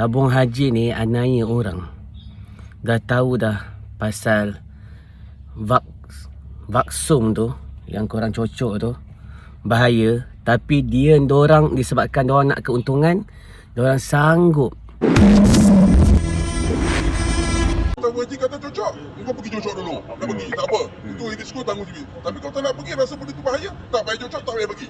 tabung haji ni anaya orang dah tahu dah pasal vak vaksum tu yang korang cocok tu bahaya tapi dia orang disebabkan orang nak keuntungan orang sanggup Tahu haji kata cocok, kau pergi cocok dulu. Nak pergi, tak apa. Itu risiko tanggung sendiri. Tapi kalau tak nak pergi, rasa benda tu bahaya, tak payah cocok, tak payah pergi.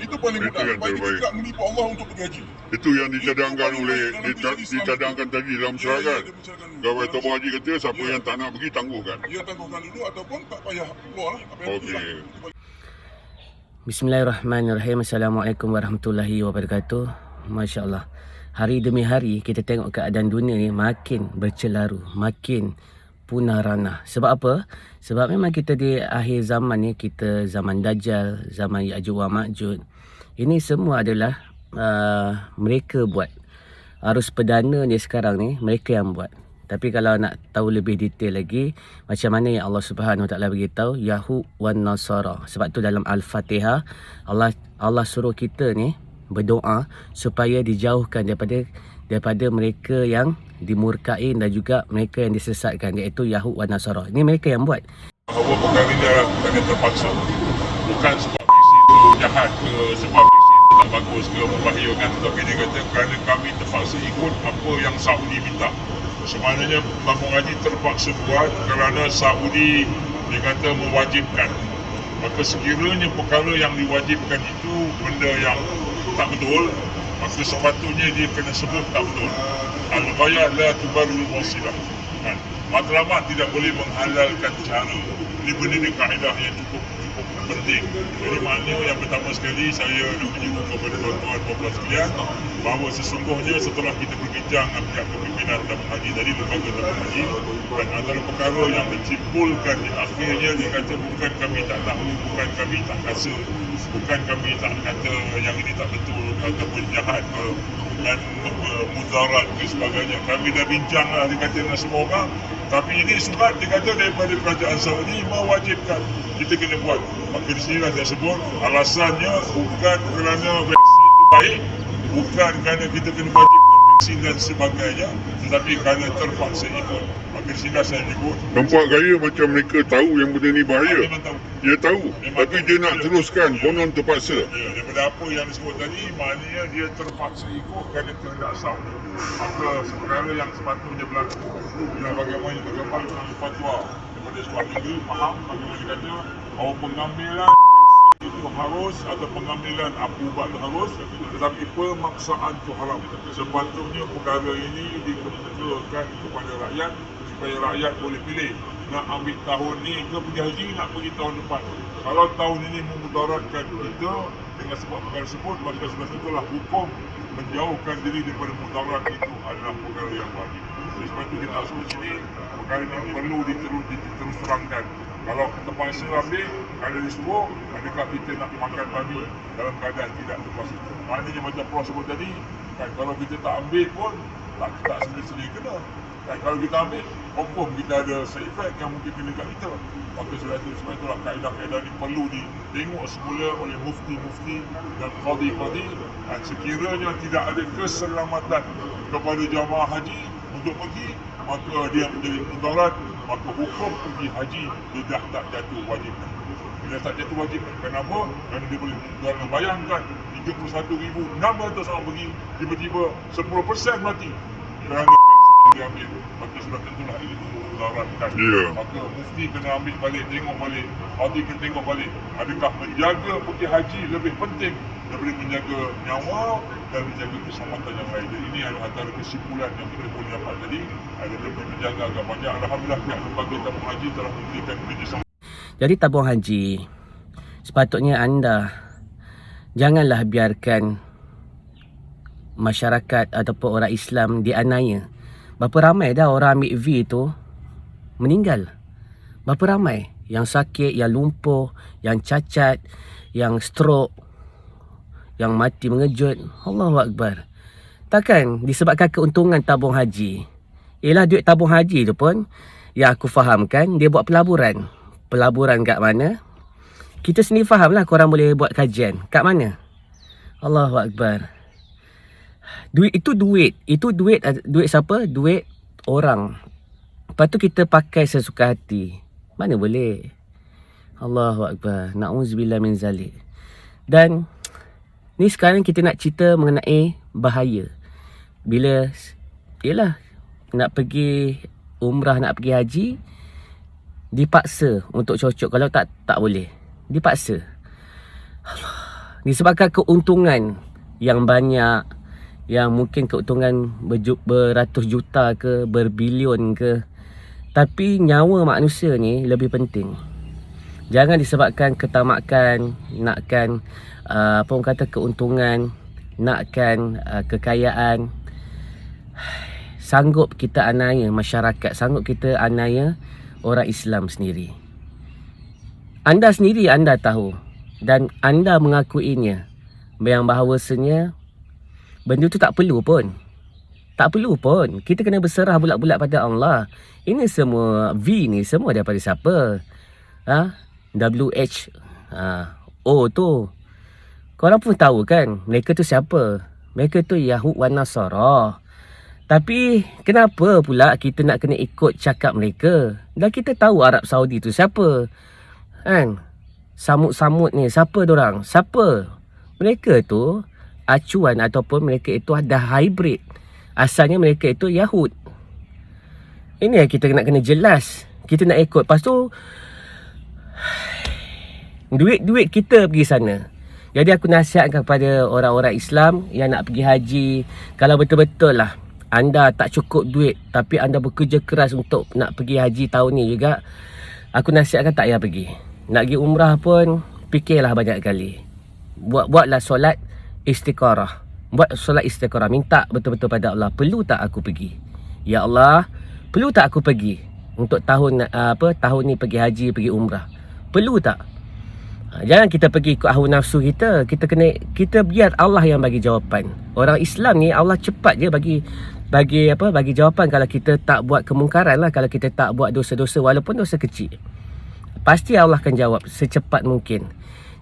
Itu paling Itu mudah. yang Supaya kita terbaik. tidak menipu Allah untuk pergi haji. Itu yang dicadangkan oleh dica- dicadangkan tadi dalam Ya, syarat. ya, dia bicarakan dulu. Gawai tabung haji kata siapa Ya. yang tak nak pergi tangguhkan. Ya tangguhkan dulu ataupun tak payah keluar lah. Tak payah lah. Okey. Itu Bismillahirrahmanirrahim Assalamualaikum warahmatullahi wabarakatuh Masya Allah Hari demi hari kita tengok keadaan dunia ni makin bercelaru Makin punah ranah Sebab apa? Sebab memang kita di akhir zaman ni Kita zaman Dajjal Zaman Ya'juj wa Ini semua adalah uh, Mereka buat Arus perdana ni sekarang ni Mereka yang buat tapi kalau nak tahu lebih detail lagi macam mana yang Allah Subhanahu Wa Taala beritahu Yahud wan Nasara. Sebab tu dalam Al-Fatihah Allah Allah suruh kita ni berdoa supaya dijauhkan daripada daripada mereka yang dimurkai dan juga mereka yang disesatkan iaitu Yahud wan Nasara. Ini mereka yang buat. bahawa perkara ni adalah terpaksa bukan sebab visi itu jahat ke sebab visi itu tak bagus ke membahayakan tetapi dia kata kerana kami terpaksa ikut apa yang Saudi minta sebenarnya Bambang Haji terpaksa buat kerana Saudi dia kata mewajibkan maka sekiranya perkara yang diwajibkan itu benda yang tak betul maka sepatutnya dia kena sebut tak betul. Al-ghayat la tubarul wasilah kan matlamat tidak boleh menghalalkan cara. Ini benda ni kaedah yang cukup penting. Jadi maknanya yang pertama sekali saya nak menyebut kepada tuan-tuan puan sekalian bahawa sesungguhnya setelah kita berbincang dengan pihak kepimpinan tabung haji tadi lembaga tabung haji dan antara perkara yang disimpulkan di akhirnya dia kata bukan kami tak tahu bukan kami tak rasa bukan kami tak kata yang ini tak betul ataupun jahat ke dan mudarat ke sebagainya. Kami dah bincang lah dia kata dengan semua orang. Tapi ini surat dia kata daripada kerajaan Saudi mewajibkan kita kena buat. Maka di sini saya sebut alasannya bukan kerana vaksin itu baik bukan kerana kita kena wajibkan vaksin dan sebagainya tetapi kerana terpaksa ikut maka sini saya sebut Nampak gaya macam mereka tahu yang benda ni bahaya. memang tahu Dia tahu. Tapi dia nak teruskan. Konon terpaksa. Ya, daripada apa yang disebut tadi, maknanya dia terpaksa ikut kerana kehendak Saudi. Maka perkara yang sepatutnya berlaku ialah bagaimana terdapat dalam fatwa daripada sebuah negeri faham bagaimana dia kata bahawa pengambilan vaksin itu harus atau pengambilan apa ubat itu harus tetapi pemaksaan itu haram. Sepatutnya perkara ini dikemukakan kepada rakyat supaya rakyat boleh pilih nak ambil tahun ni ke pergi haji nak pergi tahun depan. Kalau tahun ini memudaratkan kita dengan sebab perkara tersebut maka sebab itulah hukum menjauhkan diri daripada mudarat itu adalah perkara yang wajib. Sebab itu kita sebut sini perkara ini perlu diterus, diterus terangkan kalau terpaksa ambil kerana disuruh adakah kita nak makan babi dalam keadaan tidak terpaksa maknanya macam Prof sebut tadi kan, kalau kita tak ambil pun tak, tak sedia-sedia kena. Kan, kalau kita ambil confirm kita ada side effect yang mungkin kena kat kita. Maka sebab itu sebab itulah kaedah-kaedah ni perlu ditengok semula oleh mufti-mufti dan qadi-qadi dan sekiranya tidak ada keselamatan kepada jamaah haji untuk pergi maka dia menjadi mudarat maka hukum pergi haji dia dah tak jatuh wajib bila tak jatuh wajib kenapa? kerana dia boleh kerana bayangkan 31,600 orang pergi tiba-tiba 10% mati kerana dia ambil maka sudah tentulah ini mudaratkan Ya. maka mufti kena ambil balik tengok balik. Qadi kena tengok balik. Adakah menjaga pergi haji lebih penting daripada menjaga nyawa dan menjaga keselamatan yang lain? Jadi ini adalah antara kesimpulan yang kita boleh dapat. Tadi ada lebih menjaga agak banyak. Alhamdulillah pihak lembaga tabung haji telah memberikan kerjasama Jadi tabung haji sepatutnya anda janganlah biarkan masyarakat ataupun orang Islam dianiaya. Berapa ramai dah orang ambil V tu meninggal. Berapa ramai yang sakit, yang lumpuh, yang cacat, yang stroke, yang mati mengejut. Allahu Akbar. Takkan disebabkan keuntungan tabung haji. Ialah duit tabung haji tu pun yang aku fahamkan dia buat pelaburan. Pelaburan kat mana? Kita sendiri faham lah korang boleh buat kajian. Kat mana? Allahu Akbar. Duit itu duit. Itu duit duit siapa? Duit orang. Lepas tu kita pakai sesuka hati. Mana boleh? Allahu Akbar. Na'udzubillah min zalik. Dan ni sekarang kita nak cerita mengenai bahaya. Bila yalah nak pergi umrah, nak pergi haji dipaksa untuk cocok kalau tak tak boleh. Dipaksa. Allah. Disebabkan keuntungan yang banyak yang mungkin keuntungan beratus juta ke berbilion ke. Tapi nyawa manusia ni lebih penting. Jangan disebabkan ketamakan nakkan uh, apa orang kata keuntungan nakkan uh, kekayaan. Sanggup kita anaya masyarakat sanggup kita anaya orang Islam sendiri. Anda sendiri anda tahu dan anda mengakuinya. Yang bahawasanya Benda tu tak perlu pun. Tak perlu pun. Kita kena berserah bulat-bulat pada Allah. Ini semua V ni semua daripada siapa? Ha? WH ha. O tu. Korang pun tahu kan mereka tu siapa? Mereka tu Yahud wa Nasara. Tapi kenapa pula kita nak kena ikut cakap mereka? Dan kita tahu Arab Saudi tu siapa? Kan? Samut-samut ni siapa orang? Siapa? Mereka tu acuan ataupun mereka itu ada hybrid. Asalnya mereka itu Yahud. Ini yang kita nak kena jelas. Kita nak ikut. Lepas tu, duit-duit kita pergi sana. Jadi aku nasihatkan kepada orang-orang Islam yang nak pergi haji. Kalau betul-betul lah anda tak cukup duit tapi anda bekerja keras untuk nak pergi haji tahun ni juga. Aku nasihatkan tak payah pergi. Nak pergi umrah pun fikirlah banyak kali. Buat-buatlah solat istikharah. Buat solat istikharah. Minta betul-betul pada Allah. Perlu tak aku pergi? Ya Allah, perlu tak aku pergi? Untuk tahun uh, apa tahun ni pergi haji, pergi umrah. Perlu tak? Ha, jangan kita pergi ikut hawa nafsu kita. Kita kena kita biar Allah yang bagi jawapan. Orang Islam ni Allah cepat je bagi bagi apa bagi jawapan kalau kita tak buat kemungkaran lah kalau kita tak buat dosa-dosa walaupun dosa kecil. Pasti Allah akan jawab secepat mungkin.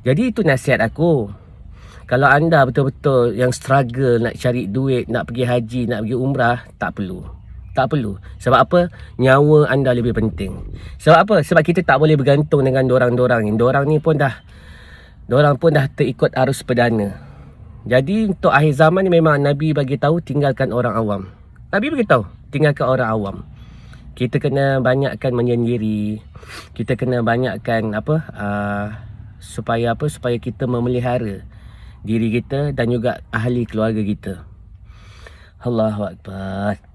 Jadi itu nasihat aku. Kalau anda betul-betul yang struggle nak cari duit, nak pergi haji, nak pergi umrah, tak perlu. Tak perlu. Sebab apa? Nyawa anda lebih penting. Sebab apa? Sebab kita tak boleh bergantung dengan dorang-dorang ni. Dorang ni pun dah dorang pun dah terikut arus perdana. Jadi untuk akhir zaman ni memang Nabi bagi tahu tinggalkan orang awam. Nabi bagi tahu tinggalkan orang awam. Kita kena banyakkan menyendiri. Kita kena banyakkan apa? Uh, supaya apa? Supaya kita memelihara diri kita dan juga ahli keluarga kita. Allahu Akbar.